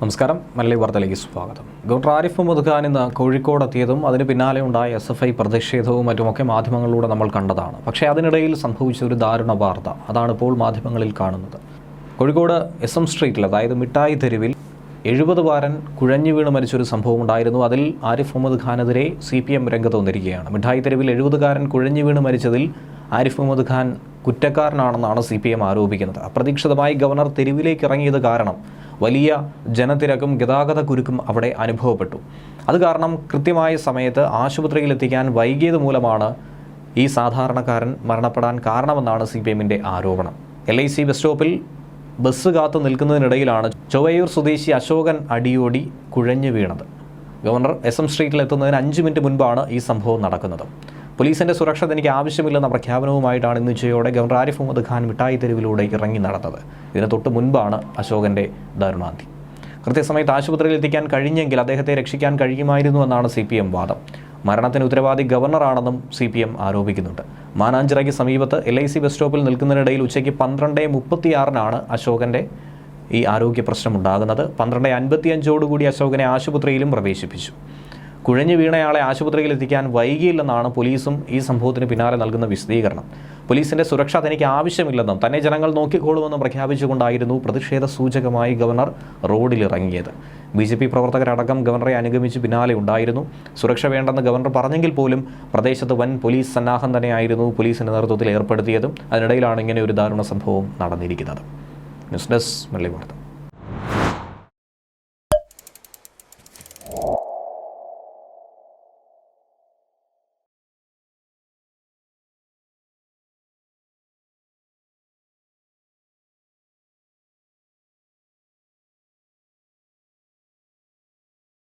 നമസ്കാരം. മലയാളി വാർത്തയിലേക്ക് സ്വാഗതം. ഗവർണർ ആരിഫ് മുഹമ്മദ് ഖാൻ ഇന്ന് കോഴിക്കോട് എത്തിയതും അതിന് പിന്നാലെ ഉണ്ടായ എസ് എഫ് ഐ പ്രതിഷേധവും മറ്റുമൊക്കെ മാധ്യമങ്ങളിലൂടെ നമ്മൾ കണ്ടതാണ്. പക്ഷേ അതിനിടയിൽ സംഭവിച്ച ഒരു ദാരുണ വാർത്ത. അതാണ് ഇപ്പോൾ മാധ്യമങ്ങളിൽ കാണുന്നത്. കോഴിക്കോട് എസ് എം സ്ട്രീറ്റിൽ അതായത് മിഠായി തെരുവിൽ എഴുപത് വാരൻ കുഴഞ്ഞു വീണ് മരിച്ചൊരു സംഭവം ഉണ്ടായിരുന്നു. അതിൽ ആരിഫ് മുഹമ്മദ് ഖാനെതിരെ സി പി എം രംഗത്ത് വന്നിരിക്കുകയാണ്. മിഠായി തെരുവിൽ എഴുപതുകാരൻ കുഴഞ്ഞു വീണ് മരിച്ചതിൽ ആരിഫ് മുഹമ്മദ് ഖാൻ കുറ്റക്കാരനാണെന്നാണ് സി പി എം ആരോപിക്കുന്നത്. അപ്രതീക്ഷിതമായി ഗവർണർ തെരുവിലേക്ക് ഇറങ്ങിയത് കാരണം വലിയ ജനത്തിരക്കും ഗതാഗത കുരുക്കും അവിടെ അനുഭവപ്പെട്ടു. അത് കാരണം കൃത്യമായ സമയത്ത് ആശുപത്രിയിൽ എത്തിക്കാൻ വൈകിയത് മൂലമാണ് ഈ സാധാരണക്കാരൻ മരണപ്പെടാൻ കാരണമെന്നാണ് സി പി എമ്മിന്റെ ആരോപണം. എൽ ഐ സി ബസ് സ്റ്റോപ്പിൽ ബസ് കാത്തു നിൽക്കുന്നതിനിടയിലാണ് ചൊവ്വയൂർ സ്വദേശി അശോകൻ അടിയോടി കുഴഞ്ഞു വീണത്. ഗവർണർ എസ് എം സ്ട്രീറ്റിൽ എത്തുന്നതിന് അഞ്ച് മിനിറ്റ് മുൻപാണ് ഈ സംഭവം നടക്കുന്നത്. പോലീസിന്റെ സുരക്ഷ തനിക്ക് ആവശ്യമില്ലെന്ന പ്രഖ്യാപനവുമായിട്ടാണ് ഇന്ന് ഉച്ചയോടെ ഗവർണർ ആരിഫ് മുഹമ്മദ് ഖാൻ മിഠായി തെരുവിലൂടെ ഇറങ്ങി നടന്നത്. ഇതിന് തൊട്ട് മുൻപാണ് അശോകന്റെ ദാരുണാന്തി. കൃത്യസമയത്ത് ആശുപത്രിയിൽ എത്തിക്കാൻ കഴിഞ്ഞെങ്കിൽ അദ്ദേഹത്തെ രക്ഷിക്കാൻ കഴിയുമായിരുന്നു എന്നാണ് സി പി എം വാദം. മരണത്തിന് ഉത്തരവാദി ഗവർണറാണെന്നും സി പി എം ആരോപിക്കുന്നുണ്ട്. മാനാഞ്ചിറയ്ക്ക് സമീപത്ത് എൽ ഐ സി ബസ് സ്റ്റോപ്പിൽ നിൽക്കുന്നതിനിടയിൽ ഉച്ചയ്ക്ക് പന്ത്രണ്ട് മുപ്പത്തിയാറിനാണ് അശോകന്റെ ഈ ആരോഗ്യ പ്രശ്നമുണ്ടാകുന്നത്. പന്ത്രണ്ട് അൻപത്തിയഞ്ചോടുകൂടി അശോകനെ ആശുപത്രിയിലും പ്രവേശിപ്പിച്ചു. കുഴഞ്ഞു വീണയാളെ ആശുപത്രിയിൽ എത്തിക്കാൻ വൈകിയില്ലെന്നാണ് പോലീസും ഈ സംഭവത്തിന് പിന്നാലെ നൽകുന്ന വിശദീകരണം. പോലീസിന്റെ സുരക്ഷ തനിക്ക് ആവശ്യമില്ലെന്നും തന്നെ ജനങ്ങൾ നോക്കിക്കോളുമെന്നും പ്രഖ്യാപിച്ചുകൊണ്ടായിരുന്നു പ്രതിഷേധ സൂചകമായി ഗവർണർ റോഡിലിറങ്ങിയത്. ബി ജെ പി പ്രവർത്തകരടക്കം ഗവർണറെ അനുഗമിച്ച് പിന്നാലെ ഉണ്ടായിരുന്നു. സുരക്ഷ വേണ്ടെന്ന് ഗവർണർ പറഞ്ഞെങ്കിൽ പോലും പ്രദേശത്ത് വൻ പോലീസ് സന്നാഹം തന്നെയായിരുന്നു പോലീസിന്റെ നേതൃത്വത്തിൽ ഏർപ്പെടുത്തിയതും. അതിനിടയിലാണ് ഇങ്ങനെ ഒരു ദാരുണ സംഭവം നടന്നിരിക്കുന്നത്. ന്യൂസ് ഡെസ്ക് മല്ലി വാർത്ത.